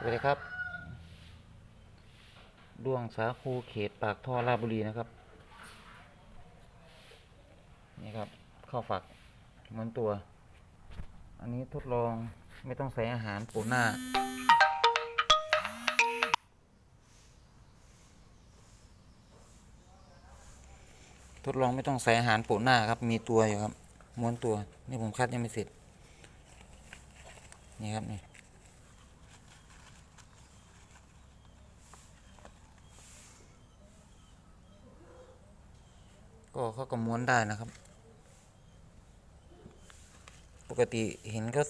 สวัสดีครับ ดวงสาคูเขตปากท่อราชบุรีนะครับ นี่ครับข้าวฝักเหมือนตัว อันนี้ทดลองไม่ต้องใส่อาหารปูหน้า ทดลองไม่ต้องใส่อาหารโปะหน้าครับ มีตัวอยู่ครับ ม้วนตัว นี่ผมคัดยังไม่เสร็จ นี่ครับนี่ ก็เขาก็ม้วนได้นะครับ ปกติเห็นก็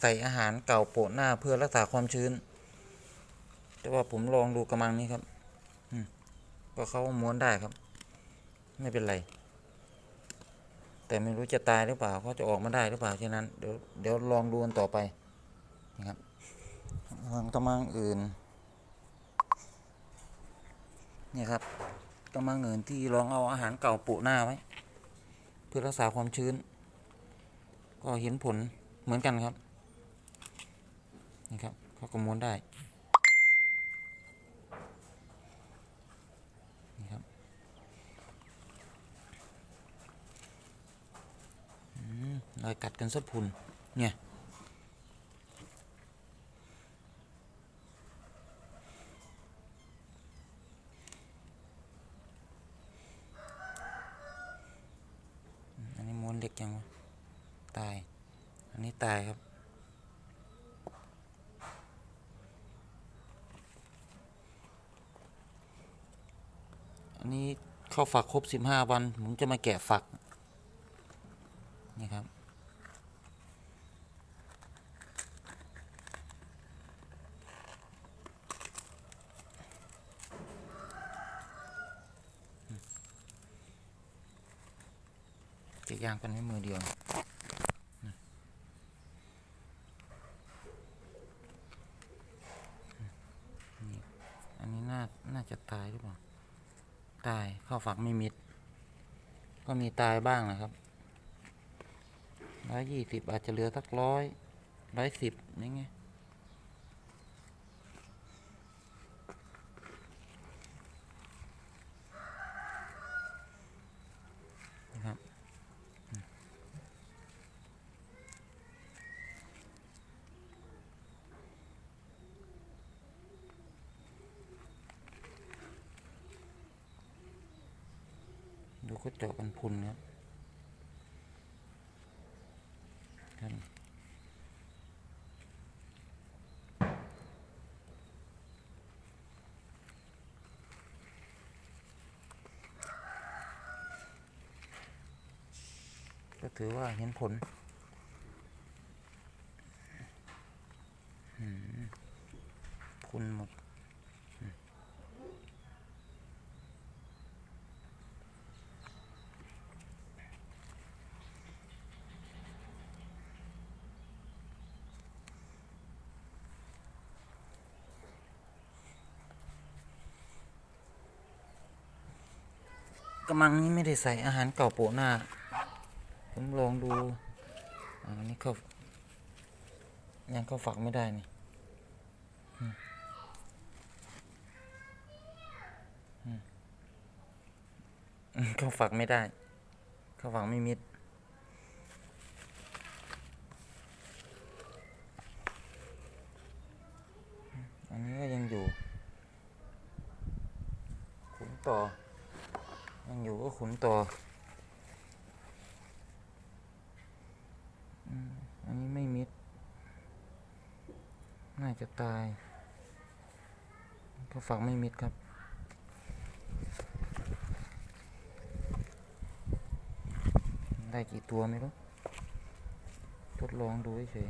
ใส่อาหารเก่าโปะหน้าเพื่อรักษาความชื้น แต่ว่าผมลองดูกระมังนี้ครับก็เขาม้วนได้ครับ ไม่เป็นไร แต่ไม่รู้จะตายหรือเปล่าเขาจะออกมาได้หรือเปล่าฉะนั้นเดี๋ยวเดี๋ยวลองดูกันต่อไปนะครับวางกระมังอื่นนี่ครับ กระมังอื่นที่ลองเอาอาหารเก่าปุหน้าไว้ เพื่อรักษาความชื้น ก็เห็นผลเหมือนกันครับนี่ครับเขาก็ม้วนได้นี่ครับรอยกัดกันสะพุนเนี่ย อันนี้ม้วน เล็กยังตาย อันนี้ตายครับ อันนี้เข้าฝักครบสิบห้าวัน ผมจะมาแกะฝัก จะย่างกันให้มือเดียวนี่อันนี้น่า น่าจะตายหรือเปล่า ตายเข้าฝักไม่มิด ก็มีตายบ้างนะครับร้อยยี่สิบอาจจะเหลือสักร้อยร้อยสิบนี่ไงนะครับอืม ดูเขาเจาะกันพุนครับครับก็ถือว่าเห็นผลพุนหมด กำมังนี้ไม่ได้ใส่อาหารเก่าโปะหน้า ผมลองดูอันนี้เขายังเขาฝักไม่ได้นี่เขาฝักไม่ได้ เขาฝักไม่มิดอันนี้ก็ยังอยู่ขุนต่อ ยังอยู่ก็ขุนต่ออันนี้ไม่มิด น่าจะตาย ก็ฝักไม่มิดครับ ได้กี่ตัวไม่รู้ ทดลองดูเฉย